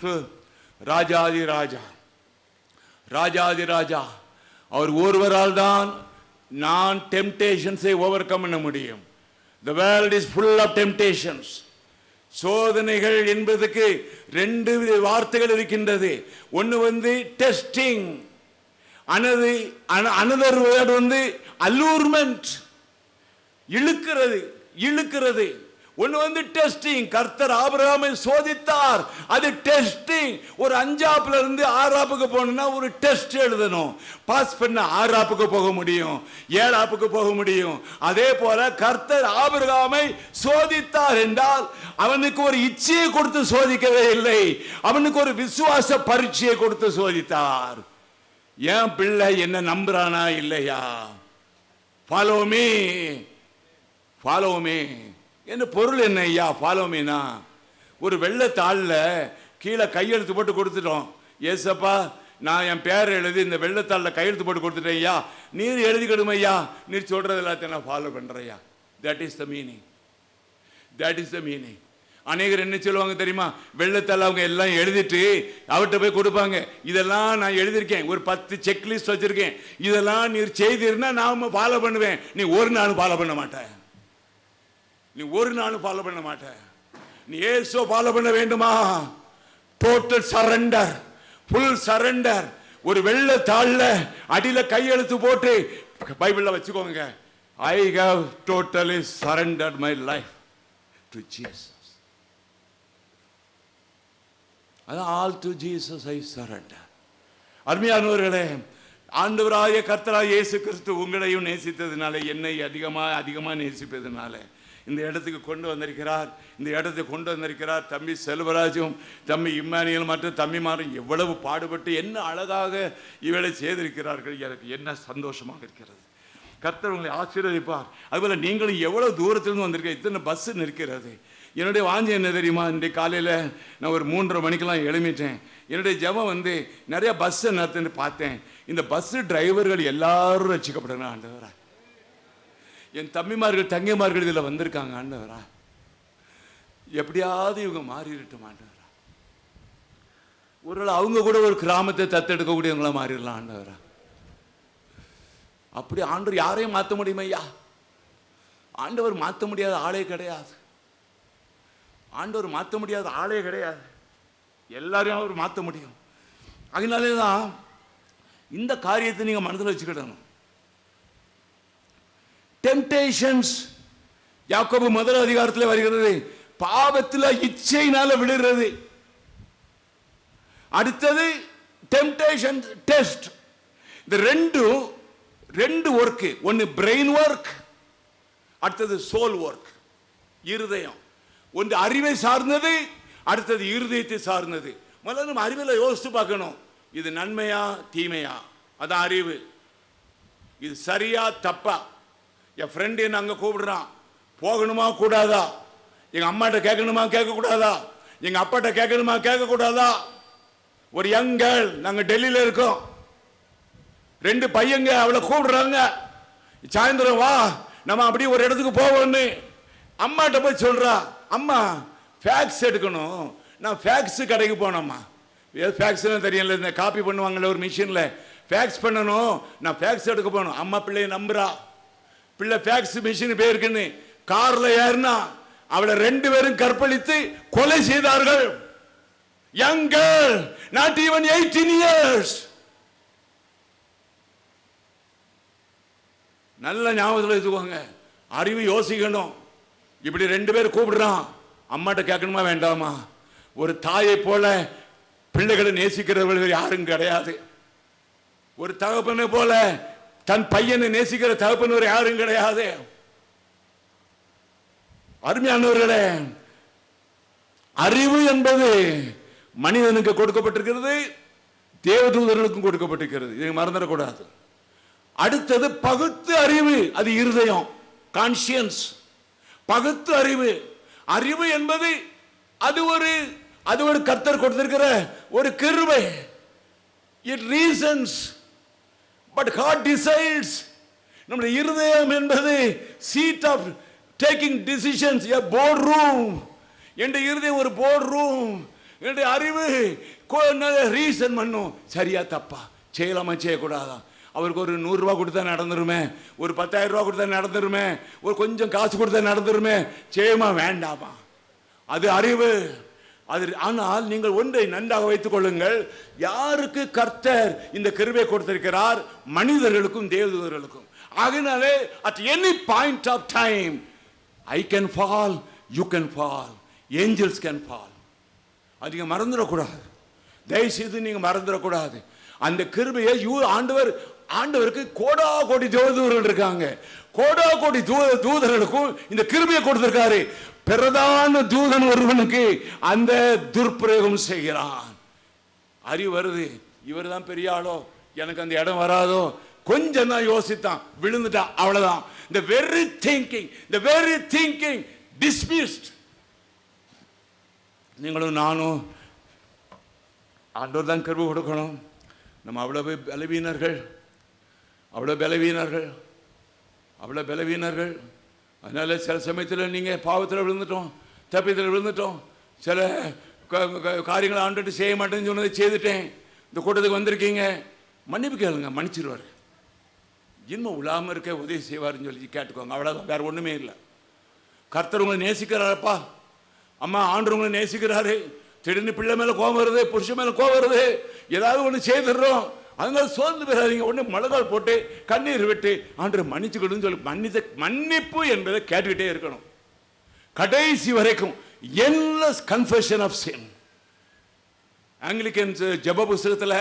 கிறிஸ்து ராஜாதி ராஜா ராஜாதி ராஜா அவர் ஒருவரால் தான் நான் டெம்டேஷன்ஸை ஓவர் கம் பண்ண முடியும். The world is full of temptations சோதனைகள் என்பதுக்கு ரெண்டு வித வார்த்தைகள் இருக்கின்றது. ஒன்று வந்து டெஸ்டிங் அனது அனதர் வேர்டு வந்து அல்லூர்மெண்ட் இழுக்கிறது இழுக்கிறது. ஒன்று வந்து டெஸ்டிங் கர்த்தர் ஆபிரகாமை சோதித்தார். அது டெஸ்டிங் ஒரு அஞ்சாப்புல இருந்து ஆறாப்புக்கு போகணும்னா ஒரு டெஸ்ட் எழுதணும். பாஸ் பண்ண ஆறாப்புக்கு போக முடியும். ஏழாப்புக்கு போக முடியும். அதே போல கர்த்தர் ஆபிரகாமை சோதித்தார் என்றால் அவனுக்கு ஒரு இச்சையை கொடுத்து சோதிக்கவே இல்லை. அவனுக்கு ஒரு விசுவாச பரீட்சையை கொடுத்து சோதித்தார். ஏன் பிள்ளை என்ன நம்புறானா இல்லையா? ஃபாலோ மீ ஃபாலோ மீ என்ன பொருள் என்ன ஐயா? ஃபாலோ மீனா ஒரு வெள்ளத்தாளில் கீழே கையெழுத்து போட்டு கொடுத்துட்டோம். ஏசப்பா நான் என் பேரை எழுதி இந்த வெள்ளத்தாளில் கையெழுத்து போட்டு கொடுத்துட்டேன் ஐயா. நீர் எழுதிக்கிடும் ஐயா. நீர் சொல்கிறது எல்லாத்தையும் நான் follow பண்ணுறையா that is the meaning that is the meaning அநேகர் என்ன சொல்லுவாங்க தெரியுமா? வெள்ளத்தால் அவங்க எல்லாம் எழுதிட்டு அவர்கிட்ட போய் கொடுப்பாங்க. இதெல்லாம் நான் எழுதியிருக்கேன். ஒரு பத்து செக்லிஸ்ட் வச்சுருக்கேன். இதெல்லாம் நீர் செய்திருந்தா நாம் ஃபாலோ பண்ணுவேன். நீ ஒரு நாள் ஃபாலோ பண்ண மாட்டேன் நீ ஒரு நாளும் ஃபாலோ பண்ண மாட்ட. நீ ஏசோ ஃபாலோ பண்ண வேண்டுமா? டோட்டல் சரண்டர் ஃபுல் சரண்டர் ஒரு வெள்ள தாள்ல அடியில் கையெழுத்து போட்டு பைபிளில் வச்சுக்கோங்க. I have totally surrender my life to Jesus அது all to Jesus I surrender அருமையானவர்களே ஆண்டவராய கர்த்தராக இயேசு கிறிஸ்து உங்களையும் நேசித்ததுனால என்னை அதிகமாக அதிகமாக நேசிப்பதுனால இந்த இடத்துக்கு கொண்டு வந்திருக்கிறார். இந்த இடத்துக்கு கொண்டு வந்திருக்கிறார். தம்பி செல்வராஜும் தம்பி இம்மானியல் மற்றும் தம்பிமாரும் எவ்வளவு பாடுபட்டு என்ன அழகாக இவளை செய்திருக்கிறார்கள். எனக்கு என்ன சந்தோஷமாக இருக்கிறது. கர்த்தர் உங்களை ஆசீர்வதிப்பார். அதுபோல் நீங்களும் எவ்வளோ தூரத்திலிருந்து வந்திருக்க இத்தனை பஸ்ஸு நிற்கிறது. என்னுடைய வாஞ்சி என்ன தெரியுமா? இன்றைக்கு காலையில் நான் ஒரு மூன்றரை மணிக்கெல்லாம் எழுமிட்டேன். என்னுடைய ஜபம் வந்து நிறையா பஸ்ஸை நடத்துன்னு பார்த்தேன். இந்த பஸ்ஸு டிரைவர்கள் எல்லாரும் ரசிக்கப்படணும் ஆண்டவரா. என் தம்பிமார்கள் தங்கைமார்கள் இதில் வந்திருக்காங்க ஆண்டவரா. எப்படியாவது இவங்க மாறிடட்டும் ஆண்டவரா. ஒருவேளை அவங்க கூட ஒரு கிராமத்தை தத்தெடுக்கக்கூடியவங்களா மாறிடலாம் ஆண்டவரா. அப்படி ஆண்டவர் யாரையும் மாற்ற முடியுமா ஐயா? ஆண்டவர் மாற்ற முடியாத ஆளே கிடையாது. ஆண்டவர் மாற்ற முடியாத ஆளே கிடையாது. எல்லாரையும் அவர் மாற்ற முடியும். அதனாலே தான் இந்த காரியத்தை நீங்கள் மனதில் வச்சுக்கிடணும். டெம்டேஷன்ஸ் யாக்கோபு முதல் அதிகாரத்தில் வருகிறது. பாவத்தில் இச்சையினால விழுகிறது. அடுத்தது டெம்டேஷன் டெஸ்ட் இந்த ரெண்டும் ரெண்டு ஒர்க்கு ஒன்று பிரெயின் ஒர்க் அடுத்தது சோல் ஒர்க் இருதயம். ஒன்று அறிவை சார்ந்தது அடுத்தது இருதயத்தை சார்ந்தது. முதல்ல நம்ம அறிவில் யோசித்து பார்க்கணும். இது நன்மையா தீமையா? அதான் அறிவு. இது சரியா தப்பா? என் ஃப்ரெண்டு என்ன அங்கே கூப்பிடுறான்? போகணுமா கூடாதா? எங்கள் அம்மாட்ட கேட்கணுமா கேட்கக்கூடாதா? எங்கள் அப்பாட்ட கேட்கணுமா கேட்கக்கூடாதா? ஒரு யங் கேர்ள் நாங்கள் டெல்லியில் இருக்கோம். ரெண்டு பையங்க அவளை கூப்பிடுறாங்க. சாயந்தரம் வா நம்ம அப்படியே ஒரு இடத்துக்கு போவோம்னு. அம்மாட்ட போய் சொல்கிறா அம்மா ஃபேக்ஸ் எடுக்கணும். நான் ஃபேக்ஸ் கடைக்கு போனோம்மா. ஃபேக்ஸ்னு தெரியல இந்த காப்பி பண்ணுவாங்கல்ல ஒரு மிஷினில் ஃபேக்ஸ் பண்ணணும். நான் ஃபேக்ஸ் எடுக்க போகணும். அம்மா பிள்ளைய நம்புறா. பிள்ளை ஃபேக்ஸ் மிஷின் போயிருக்குன்னு கார்ல ஏறினா அவளை ரெண்டு பேரும் கற்பழித்து கொலை செய்தார்கள். Young girl not even eighteen years நல்ல ஞாபகத்தில் வச்சுக்கோங்க. அறிவு யோசிக்கணும். இப்படி ரெண்டு பேர் கூப்பிடுறான். அம்மாட்ட கேட்கணுமா வேண்டாமா? ஒரு தாயை போல பிள்ளைகளை நேசிக்கிறவர்கள் யாரும் கிடையாது. ஒரு தகப்பனை போல தன் பையனை நேசிக்கிற தகப்பன் யாரும் கிடையாது. அருமையானவர்களே அறிவு என்பது மனிதனுக்கு கொடுக்கப்பட்டிருக்கிறது தேவதூதர்களுக்கும் கொடுக்கப்பட்டிருக்கிறது. இதை மறந்துடக்கூடாது. அடுத்தது பகுத்து அறிவு அது இருதயம் கான்சியன்ஸ் பகுத்து அறிவு. அறிவு என்பது அது ஒரு அது ஒரு கர்த்தர் கொடுத்திருக்கிற ஒரு கிருபை. It reasons but heart decides நம்முடைய இருதயம் என்பது seat of taking decisions a board room என்ற இருதயம் ஒரு போர்ட் ரூம் என்னுடைய அறிவு ரீசன் பண்ணும். சரியா தப்பா? செய்யலாமா செய்யக்கூடாதா? அவருக்கு ஒரு நூறுரூவா கொடுத்தா நடந்துருமே. ஒரு பத்தாயிரம் ரூபா கொடுத்தா நடந்துருமே. ஒரு கொஞ்சம் காசு கொடுத்தா நடந்துருமே. செய்யுமா? வேண்டாமா? அது அறிவு. அது ஆனால் நீங்கள் ஒன்றை நன்றாக வைத்துக் கொள்ளுங்கள். யாருக்கு கர்த்தர் இந்த கிருபை கொடுத்திருக்கிறார்? மனிதர்களுக்கும் தேவதூதர்களுக்கும். ஆகினாலே at any point of time I can fall you can fall angels can fall அது நீங்கள் மறந்துடக்கூடாது. தயவுசெய்து நீங்கள் மறந்துடக்கூடாது. அந்த கிருபையை யூ ஆண்டவர் ஆண்டவருக்கு கோடா கோடி தேவதூதர்கள் இருக்காங்க. கோடா கோடி தூத தூதர்களுக்கும் இந்த கிருபையை கொடுத்துருக்காரு. பிரதான தூதன் ஒருவனுக்கு அந்த துர்பிரயோகம் செய்கிறான். அறிவு வருது. இவர் தான் பெரிய ஆளோ. எனக்கு அந்த இடம் வராதோ. கொஞ்சம் தான் யோசித்தான். விழுந்துட்டான் அவ்வளவுதான். இந்த வெரி திங்கிங் இந்த வெரி திங்கிங் டிஸ்மிஸ்ட் நீங்களும் நானும் ஆண்டோர் தான் கருவு கொடுக்கணும். நம்ம அவ்வளவு பலவீனர்கள். அவ்வளோ பலவீனர்கள். அவ்வளோ பலவீனர்கள். அதனால் சில சமயத்தில் நீங்கள் பாவத்தில் விழுந்துட்டோம் தப்பித்தில் விழுந்துட்டோம். சில க- காரியங்களை ஆண்டுட்டு செய்ய மாட்டேன்னு சொன்னதை செய்துட்டேன். இந்த கூட்டத்துக்கு வந்திருக்கீங்க. மன்னிப்பு கேளுங்க மன்னிச்சிருவார். இன்னும் விழாமல் இருக்க உதவி செய்வாருன்னு சொல்லி கேட்டுக்கோங்க. அவ்வளோதான் வேறு ஒன்றுமே இல்லை. கர்த்தர் உங்களை நேசிக்கிறாரப்பா. அம்மா ஆண்டு உங்களை நேசிக்கிறாரு. திடீர்னு பிள்ளை மேலே கோபம் வருது புருஷன் மேலே கோபம் வருது. ஏதாவது ஒன்று செய்துடுறோம். அதனால சோர்ந்து போயிடாதீங்க. ஒன்று மிளகால் போட்டு கண்ணீர் விட்டு ஆண்டு மன்னிச்சுக்கணும்னு சொல்லி. மன்னித்த மன்னிப்பு என்பதை கேட்டுக்கிட்டே இருக்கணும். கடைசி வரைக்கும் endless confession of sin Anglican ஜப புஸ்தகத்தில்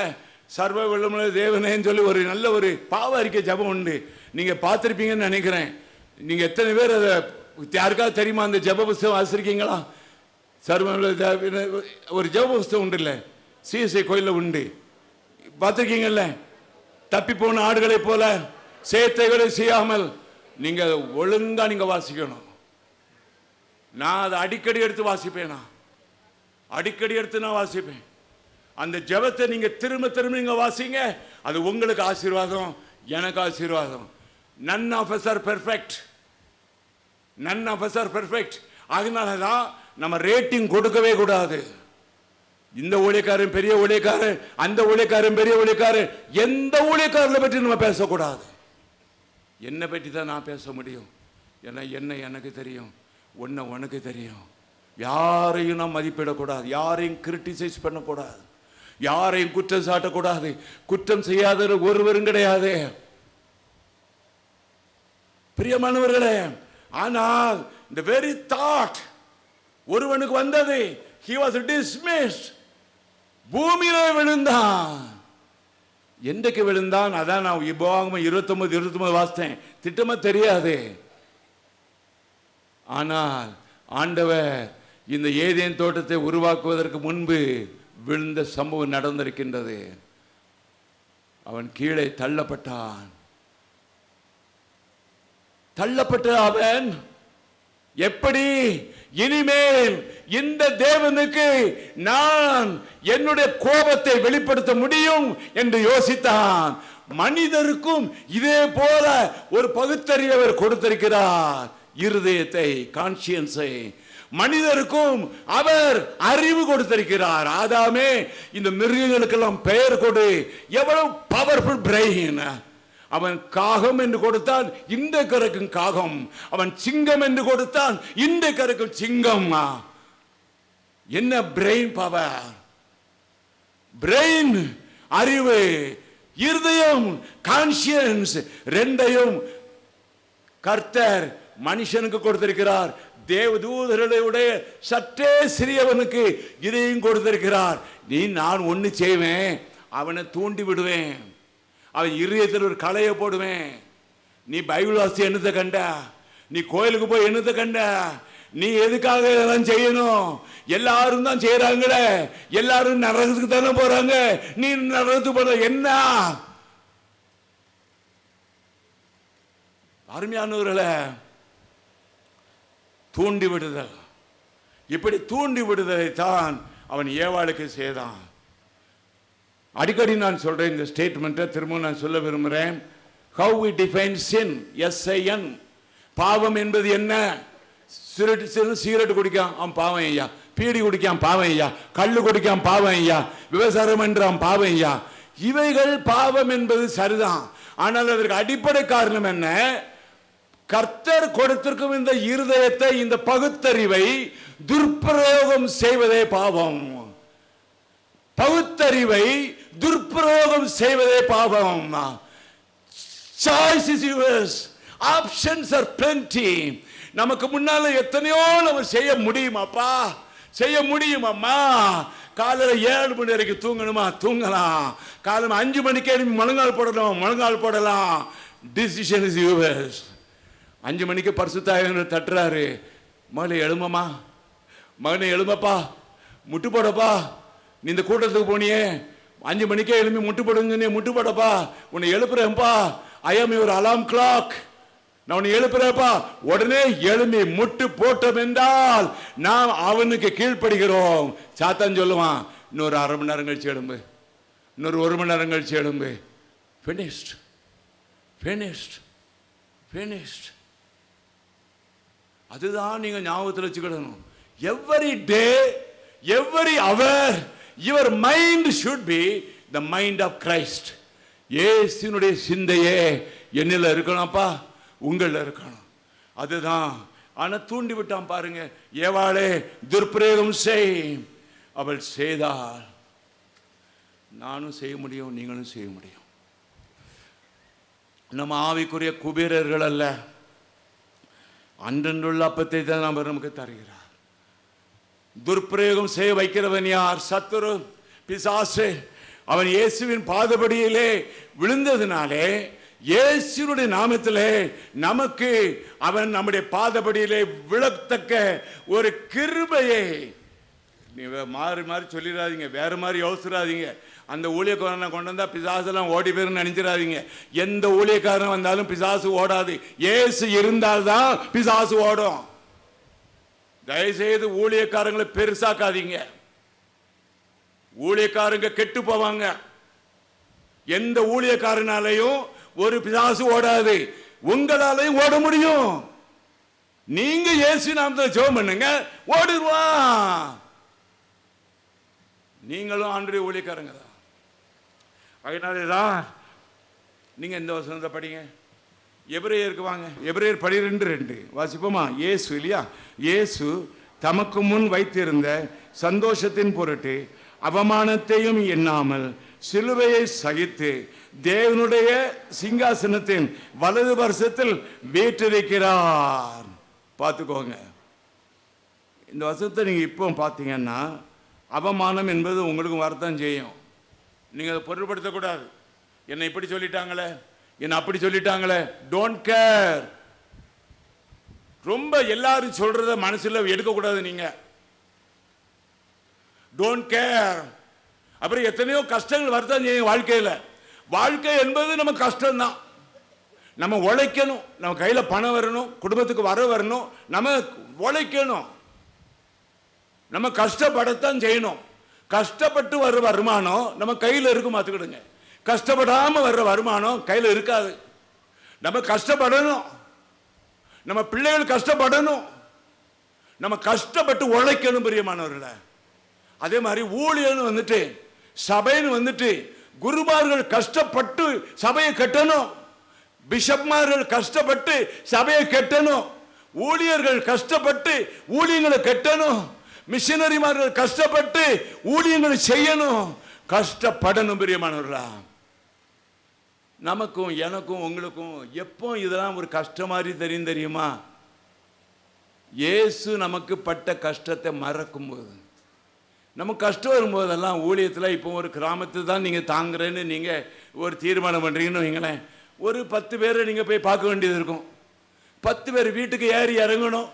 சர்வ வெள்ளமுள்ள தேவனேன்னு சொல்லி ஒரு நல்ல ஒரு பாவ அறிக்கை ஜபம் உண்டு. நீங்கள் பார்த்துருப்பீங்கன்னு நினைக்கிறேன். நீங்கள் எத்தனை பேர் அதை யாருக்காவது தெரியுமா? அந்த ஜப புஸ்தகம் வாசிருக்கீங்களா சர்வ ஒரு ஜப புஸ்தகம் உண்டு இல்லை சிஎஸ்ஐ கோயிலில் உண்டு. பார்த்துருக்கீங்கல்ல? தப்பி போன ஆடுகளை போல சேத்தைகளை செய்யாமல் நீங்க ஒழுங்கா நீங்க வாசிக்கணும். நான் அதை அடிக்கடி எடுத்து வாசிப்பேனா அடிக்கடி எடுத்து நான் வாசிப்பேன். அந்த ஜெபத்தை நீங்க திரும்ப திரும்ப நீங்க வாசிங்க அது உங்களுக்கு ஆசீர்வாதம் எனக்கு ஆசீர்வாதம். None of perfect none of perfect அதனால தான் நம்ம ரேட்டிங் கொடுக்கவே கூடாது. இந்த ஊழியக்காரன் பெரிய ஊழியக்காரன் அந்த ஊழியக்காரன் பெரிய ஊழியக்காரன் எந்த ஊழியக்காரனை பற்றி நம்ம பேசக்கூடாது? என்னை பற்றி தான் நான் பேச முடியும். ஏன்னா என்ன எனக்கு தெரியும் ஒன்றை உனக்கு தெரியும். யாரையும் நான் மதிப்பிடக்கூடாது யாரையும் கிரிட்டிசைஸ் பண்ணக்கூடாது யாரையும் குற்றம் சாட்டக்கூடாது. குற்றம் செய்யாத ஒருவரும் கிடையாது. பிரியமானவர்களே ஆனால் இந்த வெரி தாட் ஒருவனுக்கு வந்தது ஹி வாஸ் டிஸ்மிஸ்ட் பூமியிலே விழுந்தான். என்றைக்கு விழுந்தான்? அதான் நான் இப்போ இருபத்தொன்பது இருபத்தொன்பது வாசித்தேன். திட்டமா தெரியாது. ஆனால் ஆண்டவர் இந்த ஏதேன் தோட்டத்தை உருவாக்குவதற்கு முன்பு விழுந்த சம்பவம் நடந்திருக்கின்றது. அவன் கீழே தள்ளப்பட்டான். தள்ளப்பட்ட அவன் எப்படி? இனிமேல் இந்த தேவனுக்கு நான் என்னுடைய கோபத்தை வெளிப்படுத்த முடியும் என்று யோசித்தான். மனிதருக்கும் இதே போல ஒரு பகுத்தறிவர் கொடுத்திருக்கிறார். இருதயத்தை கான்சியன்ஸை மனிதருக்கும் அவர் அறிவு கொடுத்திருக்கிறார். ஆதாமே இந்த மிருகங்களுக்கெல்லாம் பெயர் கொடு. எவ்வளவு பவர்ஃபுல் பிரெயின் அவன் காகம் என்று கொடுத்தான் இந்த கருக்கும் காகம். அவன் சிங்கம் என்று கொடுத்தான் இந்த கருக்கும் சிங்கம். என்ன பிரெயின் பவர் பிரெயின் அறிவு இருதயம் கான்சியன்ஸ் ரெண்டையும் கர்த்தர் மனுஷனுக்கு கொடுத்திருக்கிறார். தேவதூதர்களுடைய சற்றே சிறியவனுக்கு இதையும் கொடுத்திருக்கிறார். நீ நான் ஒன்னு செய்வேன் அவனை தூண்டி விடுவேன். அவன் இருதயத்தில் ஒரு கலையை போடுவேன் நீ பைபிள் வாசி என்னத்தை கண்ட? நீ கோயிலுக்கு போய் என்னத்தை கண்ட? நீ எதுக்காக இதெல்லாம் செய்யணும்? எல்லாரும் தான் செய்யறாங்களே எல்லாரும் நரகத்துக்கு தானே போறாங்க. நீ நரகத்துக்கு போற என்ன? அருமையானவர்களை தூண்டி விடுதல். இப்படி தூண்டி விடுதலை தான் அவன் ஏவாளுக்கு செய்தான். அடிக்கடி நான் சொல்கிறேன் இந்த ஸ்டேட்மெண்ட்டை திரும்ப நான் சொல்ல விரும்புகிறேன் how we define sin S I N பாவம் என்பது என்ன? சிகரெட் சிகரெட் குடிக்கான் அவன் பாவம் ஐயா. பீடி குடிக்காம் பாவம் ஐயா. கள்ளு குடிக்காம் பாவம் ஐயா. விவசாயம் என்றான் பாவம் ஐயா. இவைகள் பாவம் என்பது சரிதான். ஆனால் அதற்கு அடிப்படை காரணம் என்ன? கர்த்தர் கொடுத்திருக்கும் இந்த இருதயத்தை இந்த பகுத்தறிவை துர்பிரயோகம் செய்வதே பாவம். பகுத்தறிவை துர்பிரயோகம் செய்வதே பாவம். Choice is yours options are plenty நமக்கு முன்னால எத்தனையோ நம்ம செய்ய முடியுமாப்பா? செய்ய முடியுமாம்மா? காலையில் ஏழு மணி வரைக்கும் தூங்கணுமா? தூங்கலாம். காலையில் அஞ்சு மணிக்கே முழங்கால் போடணும்? முழங்கால் போடலாம். டிசிஷன் இஸ் யூவர்ஸ் அஞ்சு மணிக்கு பரிசுத்தாயனர் தட்டுறாரு. மகளே எழுமம்மா மகனே எழுமப்பா முட்டு போடப்பா. நீ இந்த கூட்டத்துக்கு போனியே. அஞ்சு மணிக்கே எழுப்பி முட்டு போடுங்க நீ முட்டு போடப்பா உன்னை எழுப்புறேன்ப்பா. ஐ ஆம் யுவர் அலாம் கிளாக் நான் உன்னை எழுப்புறேப்பா உடனே எழும்பி முட்டு போட்டோம் என்றால் நாம் அவனுக்கு கீழ்ப்படுகிறோம். சாத்தான் சொல்லுவான் இன்னொரு அரை மணி நேரம் கழிச்சு எழும்பு. இன்னொரு ஒரு மணி நேரம் கழிச்சு எழும்பு. ஃபினிஷ்ட் ஃபினிஷ்ட் ஃபினிஷ்ட் அதுதான் நீங்கள் ஞாபகத்தில் வச்சுக்கிடணும். Every day every hour your mind should be the mind of Christ இயேசுனுடைய சிந்தையே என்னில் இருக்கணும்ப்பா உங்களில் இருக்கணும். அதுதான். ஆனால் தூண்டி விட்டான் பாருங்க. ஏவாளே துர்பிரயோகம் செய். அவள் செய்தாள். நானும் செய்ய முடியும் நீங்களும் செய்ய முடியும். நம்ம ஆவிக்குரிய குபீரர்கள் அல்ல. அன்றன்றுள்ள அப்பத்தை தான் அவர் நமக்கு தருகிறார். துர்ப்பிரயோகம் செய்ய வைக்கிறவன் யார்? சத்துரு பிசாசு. அவன் இயேசுவின் பாதபடியிலே விழுந்ததுனாலே இயேசுனுடைய நாமத்திலே நமக்கு அவன் நம்முடைய பாதபடியிலே விழத்தக்க ஒரு கிருபையை. நீ மாறி மாறி சொல்லிடாதீங்க. வேறு மாதிரி யோசிடாதீங்க அந்த ஊழியக்காரனை கொண்டு வந்தால் பிசாசெல்லாம் ஓடி போயிருன்னு நினைச்சிடாதீங்க. எந்த ஊழியக்காரன் வந்தாலும் பிசாசு ஓடாது. ஏசு இருந்தால்தான் பிசாசு ஓடும். தயவுசெய்து ஊழியக்காரங்களை பெருசாக்காதீங்க. ஊழியக்காரங்க கெட்டு போவாங்க. எந்த ஊழியக்காரனாலையும் ஒரு பிசாசு ஓடாது. உங்களாலையும் ஓட முடியும். நீங்க ஏசி நாமத்தில் ஜெபம் பண்ணுங்க. ஓடிடுவான் நீங்களும் ஆண்டு ஊழியக்காரங்க தான். அதனாலே தான் நீங்க இந்த வசனத்தை படிங்க. எபிரேயருக்கு வாங்க. எபிரேயர் பனிரெண்டு ரெண்டு. வாசிப்போமா? இயேசு இல்லையா? இயேசு தமக்கு முன் வைத்திருந்த சந்தோஷத்தின் பொருட்டு அவமானத்தையும் எண்ணாமல் சிலுவையை சகித்து தேவனுடைய சிங்காசனத்தின் வலது வருஷத்தில் வீற்றிருக்கிறார். பார்த்துக்கோங்க. இந்த வருஷத்தை நீங்கள் இப்போ பார்த்தீங்கன்னா அவமானம் என்பது உங்களுக்கு வரத்தான் செய்யும். நீங்கள் அதை பொருட்படுத்தக்கூடாது என்னை இப்படி சொல்லிட்டாங்களே? என்னை அப்படி சொல்லிட்டாங்களே? டோன்ட் கேர் ரொம்ப எல்லாரும் சொல்றத மனசுல எடுக்கக்கூடாது நீங்க. டோன்ட் கேர் அப்புறம் எத்தனையோ கஷ்டங்கள் வரத்தான் செய்யும் வாழ்க்கையில்? வாழ்க்கை என்பது நம்ம கஷ்டம்தான். நம்ம உழைக்கணும். நம்ம கையில் பணம் வரணும். குடும்பத்துக்கு வர வரணும். நம்ம உழைக்கணும். நம்ம கஷ்டப்படத்தான் செய்யணும். கஷ்டப்பட்டு வர வருமானம் நம்ம கையில் இருக்கும் பார்த்துக்கிடுங்க. கஷ்டப்படாம வர்ற வருமானம் கையில் இருக்காது. நம்ம கஷ்டப்படணும். நம்ம பிள்ளைகள் கஷ்டப்படணும். நம்ம கஷ்டப்பட்டு உழைக்கணும் பிரியமானவர்கள. அதே மாதிரி ஊழியர்னு வந்துட்டு சபைன்னு வந்துட்டு குருமார்கள் கஷ்டப்பட்டு சபையை கட்டணும். பிஷப்மார்கள் கஷ்டப்பட்டு சபையை கட்டணும். ஊழியர்கள் கஷ்டப்பட்டு ஊழியங்களை கட்டணும். மிஷினரிமார்கள் கஷ்டப்பட்டு ஊழியங்களை செய்யணும். கஷ்டப்படணும் பிரியமானவர்களா. நமக்கும் எனக்கும் உங்களுக்கும் எப்போ இதெல்லாம் ஒரு கஷ்டம் மாதிரி தெரியும் தெரியுமா? இயேசு நமக்கு பட்ட கஷ்டத்தை மறக்கும்போது. நமக்கு கஷ்டம் வரும்போதெல்லாம் ஊழியத்தில் இப்போ ஒரு கிராமத்தை தான் நீங்கள் தாங்குறேன்னு நீங்கள் ஒரு தீர்மானம் பண்ணுறீங்கன்னு வைங்களேன். ஒரு பத்து பேரை நீங்கள் போய் பார்க்க வேண்டியது இருக்கும். பத்து பேர் வீட்டுக்கு ஏறி இறங்கணும்.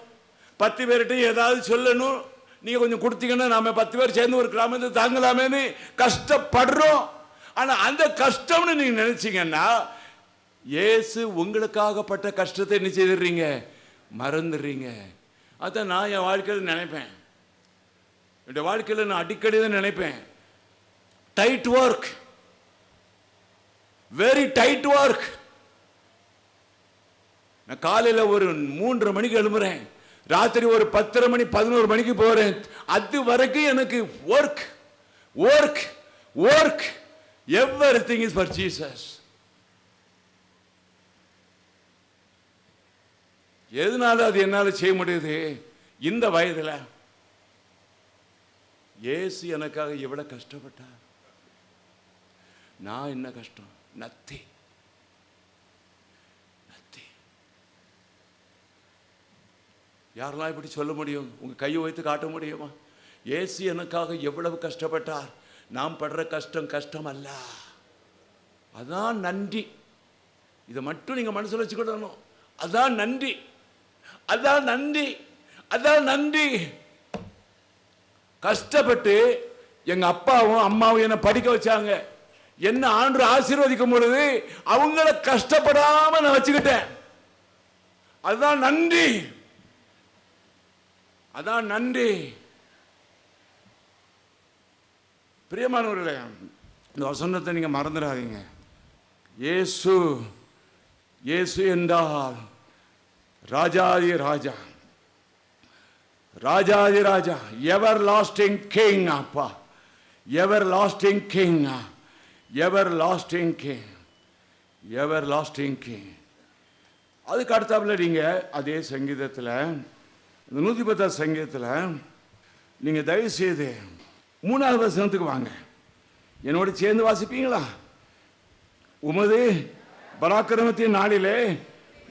பத்து பேர்கிட்ட ஏதாவது சொல்லணும். நீங்கள் கொஞ்சம் கொடுத்தீங்கன்னா நாம் பத்து பேர் சேர்ந்து ஒரு கிராமத்தை தாங்கலாமேன்னு கஷ்டப்படுறோம். ஆனால் அந்த கஷ்டம்னு நீங்கள் நினைச்சீங்கன்னா இயேசு உங்களுக்காகப்பட்ட கஷ்டத்தை என்ன செய்திடுறீங்க? மறந்துடுறீங்க. அதான் நான் என் வாழ்க்கையில் நினைப்பேன். என்னுடைய வாழ்க்கையில் நான் அடிக்கடி தான் நினைப்பேன். Tight work very tight work நான் காலையில் ஒரு மூன்றரை மணிக்கு எழும்புறேன். ராத்திரி ஒரு பத்தரை மணி பதினோரு மணிக்கு போகிறேன் அது வரைக்கும் எனக்கு work work work everything is for Jesus எதனால அது என்னால செய்ய முடியுது? இந்த வயதுல. ஏசு எனக்காக எவ்வளவு கஷ்டப்பட்டார். நான் என்ன கஷ்டம்? நத்தி நத்தி யாரெல்லாம் இப்படி சொல்ல முடியும்? உங்க கையை வைத்து காட்ட முடியுமா? ஏசு எனக்காக எவ்வளவு கஷ்டப்பட்டார். நாம் படுற கஷ்டம் கஷ்டம் அல்ல அதான் நன்றி. இதை மட்டும் நீங்கள் மனசில் வச்சுக்கிடணும். அதான் நன்றி. அதான் நன்றி. அதான் நன்றி. கஷ்டப்பட்டு எங்கள் அப்பாவும் அம்மாவும் என்னை படிக்க வச்சாங்க. என்ன ஆண்டு ஆசீர்வதிக்கும் பொழுது அவங்கள கஷ்டப்படாம நான் வச்சுக்கிட்டேன். அதுதான் நன்றி. அதான் நன்றி. பிரியமானவர்களே இந்த வசனத்தை நீங்கள் மறந்துடாதீங்க. இயேசு இயேசு என்றால் ராஜாதி ராஜா. ராஜாதி ராஜா எவர் லாஸ்டிங் கிங் அப்பா. Everlasting king everlasting king everlasting king அதுக்கு அடுத்தாப்புல நீங்கள் அதே சங்கீதத்தில் இந்த நூற்றி பத்தாவது சங்கீதத்தில் நீங்கள் தயவு செய்து மூணாவது வசனத்துக்கு வாங்க. என்னோட சேர்ந்து வாசிப்பீங்களா? உமது பராக்கிரமத்தின் நாளிலே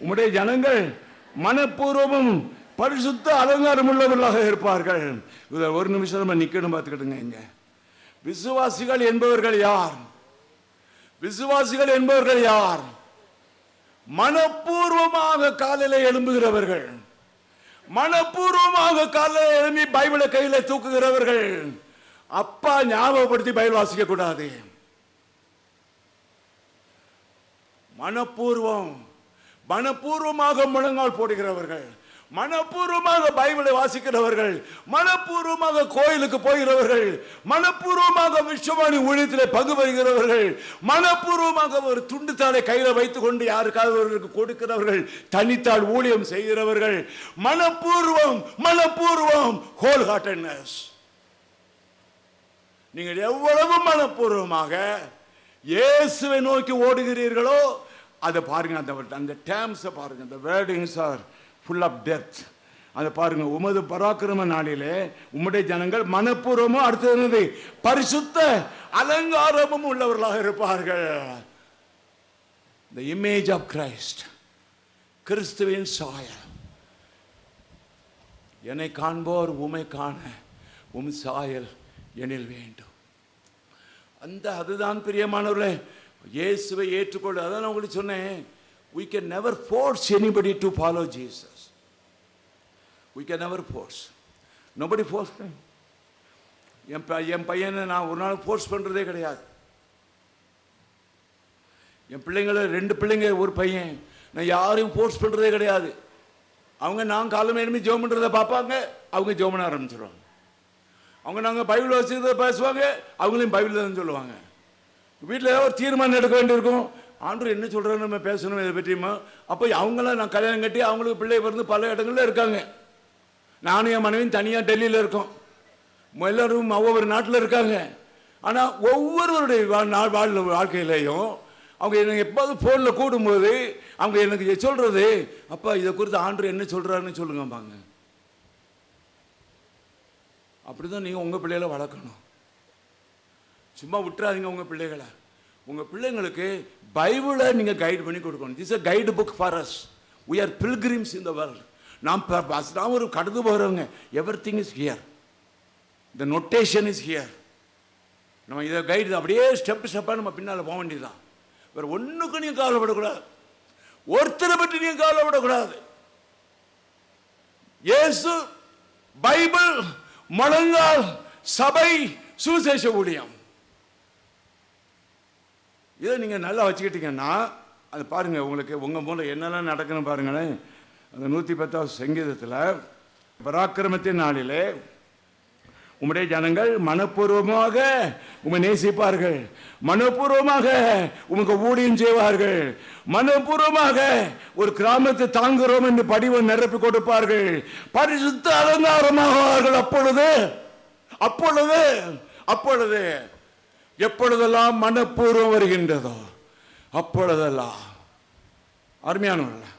உம்முடைய ஜனங்கள் மனப்பூர்வமும் பரிசுத்த அலங்காரம் உள்ளவர்களாக இருப்பார்கள். இதை ஒரு நிமிஷம் நம்ம நிற்கணும் பார்த்துக்கிட்டுங்க இங்க. விசுவாசிகள் என்பவர்கள் யார்? விசுவாசிகள் என்பவர்கள் யார்? மனப்பூர்வமாக காலையில் எழும்புகிறவர்கள். மனப்பூர்வமாக காலையில் எழும்பி பைபிளை கையில் தூக்குகிறவர்கள். அப்பா ஞாபகப்படுத்தி பயில் வாசிக்க கூடாது. மனப்பூர்வம் மனப்பூர்வமாக முழங்கால் போடுகிறவர்கள் மனப்பூர்வமாக பைபிளை வாசிக்கிறவர்கள் மனப்பூர்வமாக கோயிலுக்கு போகிறவர்கள் மனப்பூர்வமாக விஸ்வவாணி ஊழியத்தில் பங்கு பெறுகிறவர்கள் மனப்பூர்வமாக ஒரு துண்டுத்தாளை கையில் வைத்துக் கொண்டு யாருக்காவது ஒருவருக்கு கொடுக்கிறவர்கள் தனித்தாள் ஊழியம் செய்கிறவர்கள் மனப்பூர்வம் மனப்பூர்வம் ஹோல் ஹார்ட்டட்னஸ் நீங்கள் எவ்வளவு மனப்பூர்வமாக இயேசுவை நோக்கி ஓடுகிறீர்களோ அதை பாருங்க அந்த அந்த டேம்ஸை பாருங்க அந்த wordings are full of depth அதை பாருங்க உமது பராக்கிரம நாளிலே உம்முடைய ஜனங்கள் மனப்பூர்வமும் அடுத்தது பரிசுத்த அலங்காரமும் உள்ளவர்களாக இருப்பார்கள். த இமேஜ் ஆஃப் கிரைஸ்ட் கிறிஸ்துவின் சாயல். என்னை காண்போர் உமை காண உம் சாயல். எனில் வேண்டும். அந்த அதுதான் பிரியமானவர்களே இயேசுவை ஏற்றுக்கொள்ள அதான் நான் உங்களுக்கு சொன்னேன். We can never force anybody to follow Jesus. We can never force. Nobody force them என் என் பையனை நான் ஒரு நாள் ஃபோர்ஸ் பண்ணுறதே கிடையாது. என் பிள்ளைங்கள ரெண்டு பிள்ளைங்க ஒரு பையன். நான் யாரையும் ஃபோர்ஸ் பண்ணுறதே கிடையாது. அவங்க நான் காலமே எழுப்பி ஜோம் பண்ணுறதை பார்ப்பாங்க. அவங்க ஜோம் பண்ண ஆரம்பிச்சிடுவாங்க அவங்க நாங்கள் பைபிள் வச்சுக்கிறத பேசுவாங்க அவங்களையும் பைபிள் தான் சொல்லுவாங்க. வீட்டில் ஏதாவது ஒரு தீர்மானம் எடுக்க வேண்டியிருக்கும். ஆண்டு என்ன சொல்கிறாரு நம்ம பேசணும் இதை பற்றியுமா அப்போ அவங்களாம் நான் கல்யாணம் கட்டி அவங்களுக்கு பிள்ளை பிறந்து பல இடங்களில் இருக்காங்க. நானும் என் மனைவியும் தனியாக டெல்லியில் இருக்கோம். எல்லாரும் ஒவ்வொரு நாட்டில் இருக்காங்க. ஆனால் ஒவ்வொருவருடைய வாழ் வாழ்க்கையிலையும் அவங்க எனக்கு எப்போது ஃபோனில் கூடும்போது அவங்க எனக்கு சொல்கிறது அப்பா இதை குறித்து ஆண்டு என்ன சொல்கிறாருன்னு சொல்லுங்கம்பாங்க. அப்படி தான் நீங்கள் உங்கள் பிள்ளைகளை வளர்க்கணும். சும்மா விட்டுறாதீங்க உங்கள் பிள்ளைகளை. உங்கள் பிள்ளைங்களுக்கு பைபிளை நீங்கள் கைடு பண்ணி கொடுக்கணும். This a guide book for us we are pilgrims in world நாம் ப- நாம் ஒரு கடந்து போகிறவங்க everything is here the notation is here நம்ம இதை கைடு அப்படியே ஸ்டெப் ஸ்டெப்பாக நம்ம பின்னால் போக வேண்டியதுதான். வேறு ஒன்றுக்கும் நீங்கள் கவலைப்படக்கூடாது. ஒருத்தரை பற்றி நீங்கள் கவலைப்படக்கூடாது. ஏசு பைபிள் முழங்கால் சபை சுவிசேஷ ஊழியம். இதை நீங்கள் நல்லா வச்சுக்கிட்டீங்கன்னா அது பாருங்க உங்களுக்கு உங்கள் மூலம் என்னெல்லாம் நடக்குன்னு பாருங்களேன். அந்த நூற்றி பத்தாவது சங்கீதத்தில் பராக்கிரமத்தின் நாளிலே உம்முடைய ஜனங்கள் மனப்பூர்வமாக உம்மை நேசிப்பார்கள். மனப்பூர்வமாக உமக்கு ஊழியம் செய்வார்கள். மனப்பூர்வமாக ஒரு கிராமத்தை தாங்குகிறோம் என்று படிவை நிரப்பி கொடுப்பார்கள். பரிசுத்த அலங்காரமாவார்கள் அப்பொழுது. அப்பொழுது அப்பொழுது எப்பொழுதெல்லாம் மனப்பூர்வம் வருகின்றதோ அப்பொழுதெல்லாம். அருமையானவர்கள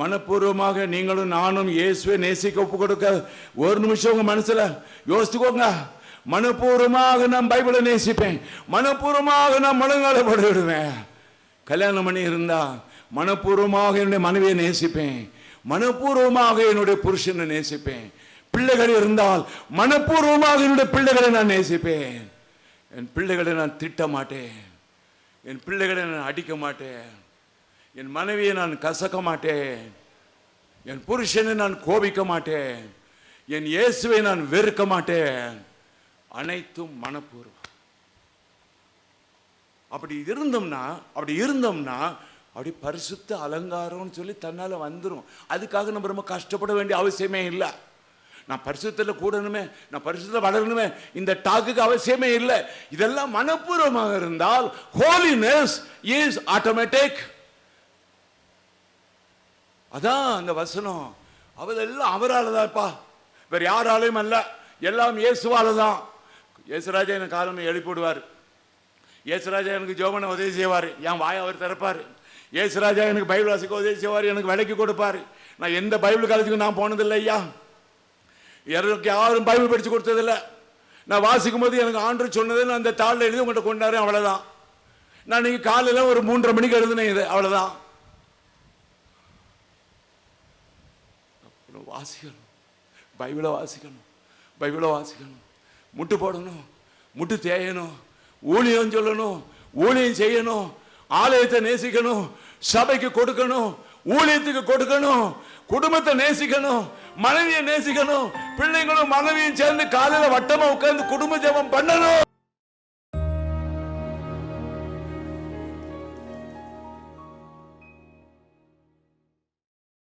மனப்பூர்வமாக நீங்களும் நானும் இயேசுவை நேசிக்க ஒப்பு கொடுக்க ஒரு நிமிஷம் உங்க மனசுல யோசித்துக்கோங்க மனப்பூர்வமாக நான் பைபிளை நேசிப்பேன். மனப்பூர்வமாக நான் முழங்காலப்பட விடுவேன் கல்யாணம் பண்ணி இருந்தா மனப்பூர்வமாக என்னுடைய மனைவியை நேசிப்பேன். மனப்பூர்வமாக என்னுடைய புருஷனை நேசிப்பேன். பிள்ளைகள் இருந்தால் மனப்பூர்வமாக என்னுடைய பிள்ளைகளை நான் நேசிப்பேன். என் பிள்ளைகளை நான் திட்ட மாட்டேன் என் பிள்ளைகளை நான் அடிக்க மாட்டேன் என் மனைவியை நான் கசக்க மாட்டேன். என் புருஷனை நான் கோபிக்க மாட்டேன். என் இயேசுவை நான் வெறுக்க மாட்டேன். அனைத்தும் மனப்பூர்வம். அப்படி இருந்தோம்னா அப்படி இருந்தோம்னா அப்படி பரிசுத்த அலங்காரம்னு சொல்லி தன்னால் வந்துரும். அதுக்காக நம்ம ரொம்ப கஷ்டப்பட வேண்டிய அவசியமே இல்லை. நான் பரிசுத்தில் கூடணுமே நான் பரிசுத்தில் வளரணுமே இந்த டாக்குக்கு அவசியமே இல்லை. இதெல்லாம் மனப்பூர்வமாக இருந்தால் ஹோலினஸ் இஸ் ஆட்டோமேட்டிக் அதான் அந்த வசனம். அவதெல்லாம் அவரால் தான்ப்பா வேறு யாராலையும் அல்ல. எல்லாம் இயேசுவால் தான் இயேசுராஜா எனக்கு காலம் எழுப்பிவிடுவார். இயேசுராஜா எனக்கு ஜோபனை உதவி செய்வார். என் வாயை அவர் திறப்பார். இயேசுராஜா எனக்கு பைபிள் வாசிக்க உதவி செய்வார். எனக்கு விலைக்கு கொடுப்பார். நான் எந்த பைபிள் காலேஜுக்கு நான் போனதில்லை ஐயா. எனக்கு யாரும் பைபிள் படித்து கொடுத்ததில்ல. நான் வாசிக்கும் போது எனக்கு ஆண்டு சொன்னது நான் அந்த தாளில் எழுதி உங்கள்கிட்ட கொண்டாரு அவ்வளோதான் நான் நீங்க காலையில் ஒரு மூன்றரை மணிக்கு எழுதுனேன் இது. அவ்வளோதான் அப்புறம் வாசிக்கணும். பைபிளை வாசிக்கணும். பைபிளை வாசிக்கணும். முட்டு போடணும். முட்டு தேயணும். ஊழியம் சொல்லணும். ஊழியம் செய்யணும். ஆலயத்தை நேசிக்கணும். சபைக்கு கொடுக்கணும். ஊழியத்துக்கு கொடுக்கணும். குடும்பத்தை நேசிக்கணும். மனைவியை நேசிக்கணும். பிள்ளைங்களும் மனைவியும் சேர்ந்து காலையில் வட்டமா உட்கார்ந்து குடும்ப ஜபம் பண்ணணும்.